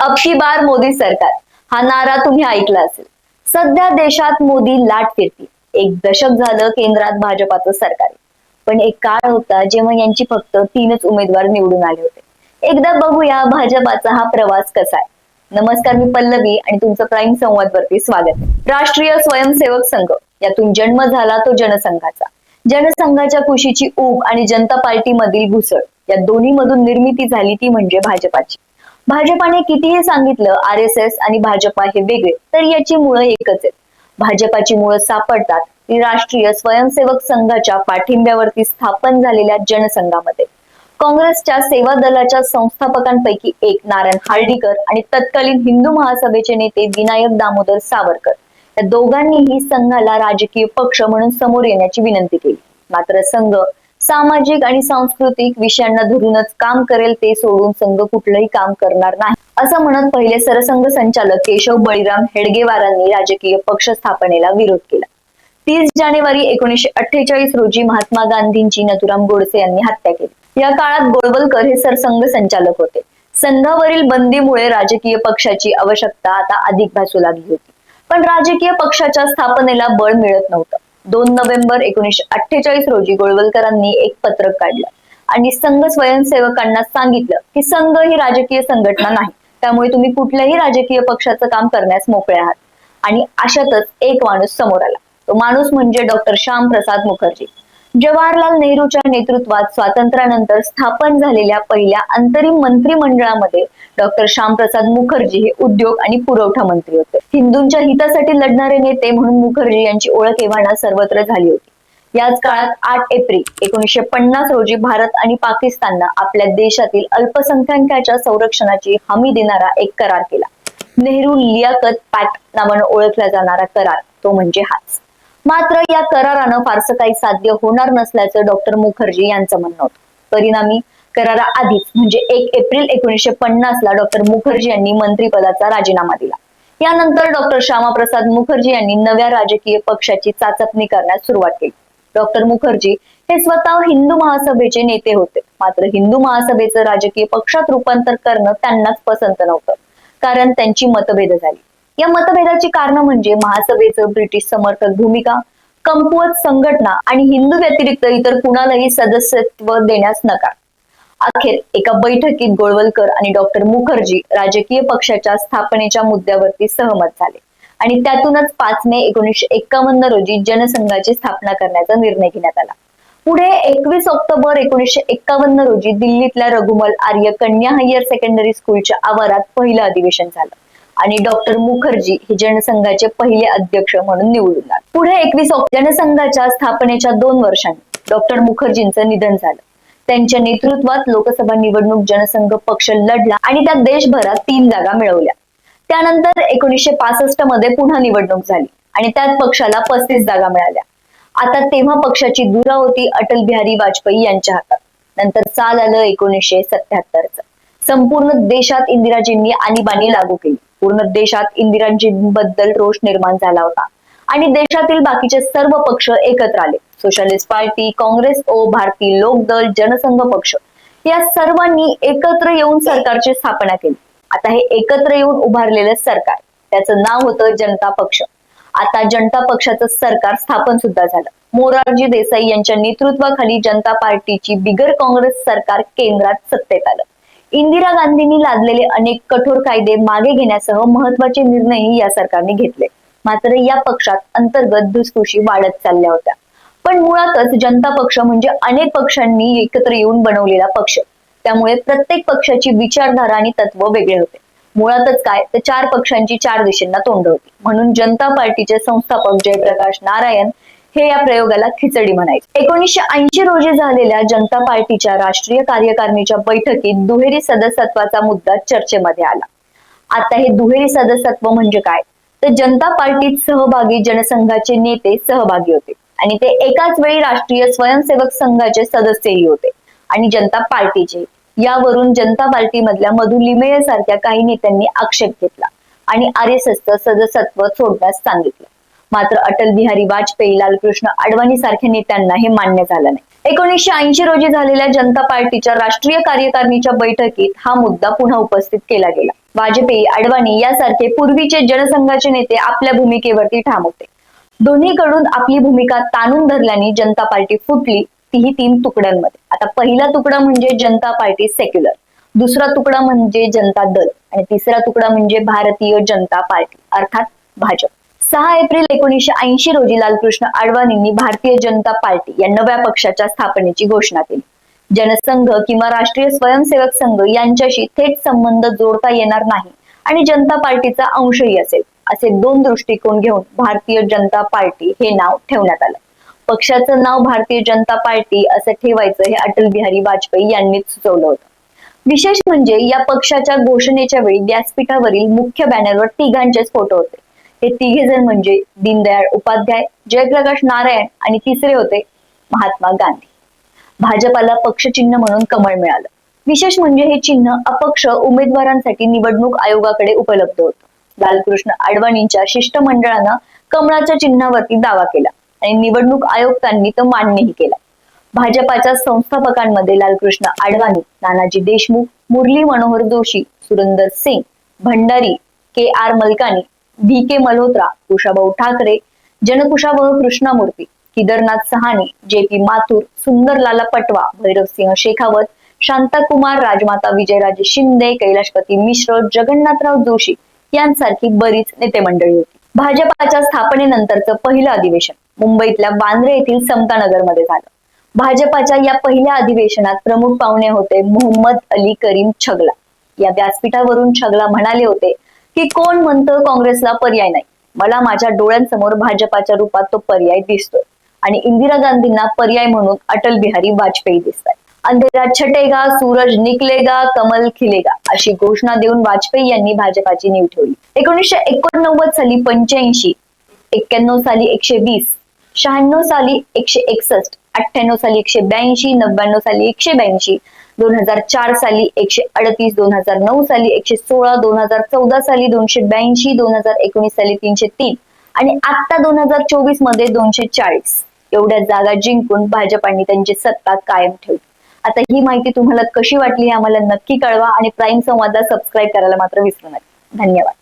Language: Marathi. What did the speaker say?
अबकी बार मोदी सरकार. हा नारा तुम्ही ऐकला असेल. सध्या देशात मोदी लाट फिरतील. एक दशक झालं केंद्रात भाजपाचं सरकार. पण एक काळ होता जेव्हा यांची फक्त तीनच उमेदवार निवडून आले होते. एकदा बघूया भाजपाचा हा प्रवास कसा आहे. नमस्कार मी पल्लवी आणि तुमचं प्राईम संवाद वरती स्वागत राष्ट्रीय स्वयंसेवक संघ. यातून जन्म झाला तो जनसंघाचा. जनसंघाच्या कुशीची ऊब आणि जनता पार्टी मधील घुसळ या दोन्ही मधून निर्मिती झाली ती म्हणजे भाजपाची. भाजपाने कितीही सांगितलं आर एस एस आणि भाजपा हे वेगळे तर याची मुळं एकच आहेत. भाजपाची मुळं सापडतात ती राष्ट्रीय स्वयंसेवक संघाच्या पाठिंब्यावरती स्थापन झालेल्या जनसंघामध्ये. काँग्रेसच्या सेवा दलाच्या संस्थापकांपैकी एक नारायण हार्डीकर आणि तत्कालीन हिंदू महासभेचे नेते विनायक दामोदर सावरकर. या दोघांनीही संघाला राजकीय पक्ष म्हणून समोर येण्याची विनंती केली. मात्र संघ सामाजिक आणि सांस्कृतिक विषयांना धरूनच काम करेल ते सोडून संघ कुठलंही काम करणार नाही. असं म्हणत पहिले सरसंघ संचालक केशव बळीराम हेडगेवारांनी राजकीय पक्ष स्थापनेला विरोध केला. तीस जानेवारी एकोणीशे अठ्ठेचाळीस रोजी महात्मा गांधींची नथुराम गोडसे यांनी हत्या केली. या काळात गोळवलकर हे सरसंघ संचालक होते. संघावरील बंदीमुळे राजकीय पक्षाची आवश्यकता आता अधिक भासू लागली होती. पण राजकीय पक्षाच्या स्थापनेला बळ मिळत नव्हतं. दोन नोव्हेंबर एकोणीशे अठ्ठेचाळीस रोजी गोळवलकरांनी एक पत्रक काढलं. आणि संघ स्वयंसेवकांना सांगितलं की संघ ही राजकीय संघटना नाही. त्यामुळे तुम्ही कुठल्याही राजकीय पक्षाचं काम करण्यास मोकळे आहात. आणि अशातच एक माणूस समोर आला. तो माणूस म्हणजे डॉक्टर श्याम प्रसाद मुखर्जी. जवाहरलाल नेहरूच्या नेतृत्वात स्वातंत्र्यानंतर स्थापन झालेल्या पहिल्या अंतरिम मंत्रिमंडळामध्ये डॉक्टर श्यामप्रसाद मुखर्जी हे उद्योग आणि पुरवठा मंत्री होते. हिंदूंच्या हितासाठी लढणारे नेते म्हणून मुखर्जी यांची ओळख एव्हाना सर्वत्र झाली होती. याच काळात आठ एप्रिल एकोणीसशे पन्नास रोजी भारत आणि पाकिस्ताननं आपल्या देशातील अल्पसंख्याकाच्या संरक्षणाची हमी देणारा एक करार केला. नेहरू लियाकत पॅट नावानं ओळखला जाणारा करार तो म्हणजे हाच. मात्र या करारानं फारसं काही साध्य होणार नसल्याचं डॉक्टर मुखर्जी यांचं म्हणणं होतं. परिणामी करारा आधीच म्हणजे एक एप्रिल एकोणीसशे पन्नास ला डॉक्टर मुखर्जी यांनी मंत्रिपदाचा राजीनामा दिला. यानंतर डॉक्टर श्यामाप्रसाद मुखर्जी यांनी नव्या राजकीय पक्षाची चाचपणी करण्यास सुरुवात केली. डॉक्टर मुखर्जी हे स्वतः हिंदू महासभेचे नेते होते. मात्र हिंदू महासभेचं राजकीय पक्षात रूपांतर करणं त्यांनाच पसंत नव्हतं. कारण त्यांची मतभेद झाली. या मतभेदाची कारण म्हणजे महासभेचं ब्रिटिश समर्थक भूमिका कमकुवत संघटना आणि हिंदू व्यतिरिक्त इतर कुणालाही सदस्यत्व देण्यास नकार. अखेर एका बैठकीत गोळवलकर आणि डॉक्टर मुखर्जी राजकीय पक्षाच्या स्थापनेच्या मुद्द्यावरती सहमत झाले आणि त्यातूनच पाच मे एकोणीसशे एकावन्न रोजी जनसंघाची स्थापना करण्याचा निर्णय घेण्यात आला. पुढे एकवीस ऑक्टोबर एकोणीसशे एकावन्न रोजी दिल्लीतल्या रघुमल आर्य कन्या हायर सेकंडरी स्कूलच्या आवारात पहिलं अधिवेशन झालं. आणि डॉक्टर मुखर्जी हे जनसंघाचे पहिले अध्यक्ष म्हणून निवडून आले. पुढे एकवीस जनसंघाच्या स्थापनेच्या दोन वर्षांनी डॉक्टर मुखर्जींचं निधन झालं. त्यांच्या नेतृत्वात लोकसभा निवडणूक जनसंघ पक्ष लढला आणि त्यात देशभरात तीन जागा मिळवल्या. त्यानंतर एकोणीसशे पासष्टमध्ये पुन्हा निवडणूक झाली आणि त्यात पक्षाला पस्तीस जागा मिळाल्या. आता तेव्हा पक्षाची धुरा होती अटल बिहारी वाजपेयी यांच्या हातात. नंतर चाल आलं एकोणीसशे सत्याहत्तरचं संपूर्ण देशात इंदिराजींनी आणीबाणी लागू केली. पूर्ण देशात इंदिराजींबद्दल रोष निर्माण झाला होता. आणि देशातील बाकीचे सर्व पक्ष एकत्र आले. सोशलिस्ट पार्टी काँग्रेस ओ भारतीय लोकदल जनसंघ पक्ष या सर्वांनी एकत्र येऊन सरकारची स्थापना केली. आता हे एकत्र येऊन उभारलेलं सरकार त्याचं नाव होतं जनता पक्ष. आता जनता पक्षाचं सरकार स्थापन सुद्धा झालं. मोरारजी देसाई यांच्या नेतृत्वाखाली जनता पार्टीची बिगर काँग्रेस सरकार केंद्रात सत्तेत आलं. इंदिरा गांधींनी लादलेले अनेक कठोर कायदे मागे घेण्यासह महत्त्वाचे निर्णयही या सरकारने घेतले. मात्र या पक्षात अंतर्गत धुसफुशी वाढत चालल्या होत्या. पण मुळातच जनता पक्ष म्हणजे अनेक पक्षांनी एकत्र येऊन बनवलेला पक्ष. त्यामुळे प्रत्येक पक्षाची विचारधारा आणि तत्व वेगळे होते. मुळातच काय तर चार पक्षांची चार दिशेंना तोंड होती. म्हणून जनता पार्टीचे संस्थापक जयप्रकाश नारायण हे या प्रयोगाला खिचडी म्हणायचे. एकोणीसशे ऐंशी रोजी झालेल्या जनता पार्टीच्या राष्ट्रीय कार्यकारिणीच्या बैठकीत दुहेरी सदस्यत्वाचा मुद्दा चर्चेमध्ये आला. आता हे दुहेरी सदस्यत्व म्हणजे काय? तर जनता पार्टीत सहभागी जनसंघाचे नेते सहभागी होते आणि ते एकाच वेळी राष्ट्रीय स्वयंसेवक संघाचे सदस्यही होते आणि जनता पार्टीचे. यावरून जनता पार्टी मधल्या मधु लिमये सारख्या काही नेत्यांनी आक्षेप घेतला आणि आर एस एसचं सदस्यत्व सोडण्यास सांगितलं. मात्र अटल बिहारी वाजपेयी लालकृष्ण अडवाणी सारख्या नेत्यांना हे मान्य झालं नाही. एकोणीसशे ऐंशी रोजी झालेल्या जनता पार्टीच्या राष्ट्रीय कार्यकारिणीच्या बैठकीत हा मुद्दा पुन्हा उपस्थित केला गेला. वाजपेयी अडवाणी यासारखे पूर्वीचे जनसंघाचे नेते आपल्या भूमिकेवरती ठाम होते दोन्हीकडून आपली भूमिका ताणून धरल्याने जनता पार्टी फुटली तीही तीन तुकड्यांमध्ये. आता पहिला तुकडा म्हणजे जनता पार्टी सेक्युलर. दुसरा तुकडा म्हणजे जनता दल. आणि तिसरा तुकडा म्हणजे भारतीय जनता पार्टी अर्थात भाजप. सहा एप्रिल एकोणीसशे ऐंशी रोजी लालकृष्ण अडवाणींनी भारतीय जनता पार्टी या नव्या पक्षाच्या स्थापनेची घोषणा केली. जनसंघ किंवा राष्ट्रीय स्वयंसेवक संघ यांच्याशी थेट संबंध जोडता येणार नाही आणि जनता पार्टीचा अंशही असेल असे दोन दृष्टिकोन घेऊन भारतीय जनता पार्टी हे नाव ठेवण्यात आलं. पक्षाचं नाव भारतीय जनता पार्टी असं ठेवायचं हे अटल बिहारी वाजपेयी यांनीच सुचवलं होतं. विशेष म्हणजे या पक्षाच्या घोषणेच्या वेळी व्यासपीठावरील मुख्य बॅनरवर तिघांचेच फोटो होते. हे तिघे जण म्हणजे दीनदयाळ उपाध्याय जयप्रकाश नारायण आणि तिसरे होते महात्मा गांधी. भाजपाला पक्षचिन्ह म्हणून कमळ मिळालं. विशेष म्हणजे हे चिन्ह अपक्ष उमेदवारांसाठी निवडणूक आयोगाकडे उपलब्ध होतं. लालकृष्ण अडवाणींच्या शिष्टमंडळानं कमळाच्या चिन्हावरती दावा केला आणि निवडणूक आयुक्तांनी तो मान्यही केला. भाजपाच्या संस्थापकांमध्ये Lal Krishna Advani Nanaji Deshmukh Murli Manohar Joshi Surendar Singh Bhandari K R Malkani V. K. Malhotra Kushabhau Thakre जनकुशाभाऊ Krishnamurthy Kedarnath Sahni J. P. Mathur Sunderlal Patwa Bhairon Singh Shekhawat Shanta Kumar Rajmata Vijayaraje Shinde Kailashpati मिश्र जगन्नाथराव जोशी यांसारखी बरीच नेते मंडळी होती. भाजपाच्या स्थापनेनंतरचं पहिलं अधिवेशन मुंबईतल्या बांद्रे येथील समतानगरमध्ये झालं. भाजपाच्या या पहिल्या अधिवेशनात प्रमुख पाहुणे होते मोहम्मद अली करीम छगला. या व्यासपीठावरून छगला म्हणाले होते की कोण म्हणतं काँग्रेसला पर्याय नाही. मला माझ्या डोळ्यांसमोर भाजपाच्या रूपात तो पर्याय दिसतोय. आणि इंदिरा गांधींना पर्याय म्हणून अटल बिहारी वाजपेयी दिसत अंधेरा छटेगा सूरज निकलेगा कमल खिलेगा अशी घोषणा देऊन वाजपेयी यांनी भाजपाची नीव ठेवली. एकोणीसशे एकोणनव्वद साली पंच्याऐंशी एक्क्याण्णव साली एकशे वीस शहाण्णव साली एकशे एकसष्ट अठ्ठ्याण्णव साली एकशे ब्याऐंशी नव्याण्णव साली एकशे ब्याऐंशी दोन हजार चार साली एकशे अडतीस दोन हजार नऊ साली एकशे सोळा दोन हजार चौदा साली दोनशे ब्याऐंशी दोन हजार एकोणीस साली तीनशे तीन. आणि आता दोन हजार चोवीसमध्ये दोनशे चाळीस. एवढ्या जागा जिंकून भाजपाने त्यांची सत्ता कायम ठेवली. आता ही माहिती तुम्हाला कशी वाटली हे आम्हाला नक्की कळवा आणि प्राईम संवादला सबस्क्राईब करायला मात्र विसरू नका. धन्यवाद.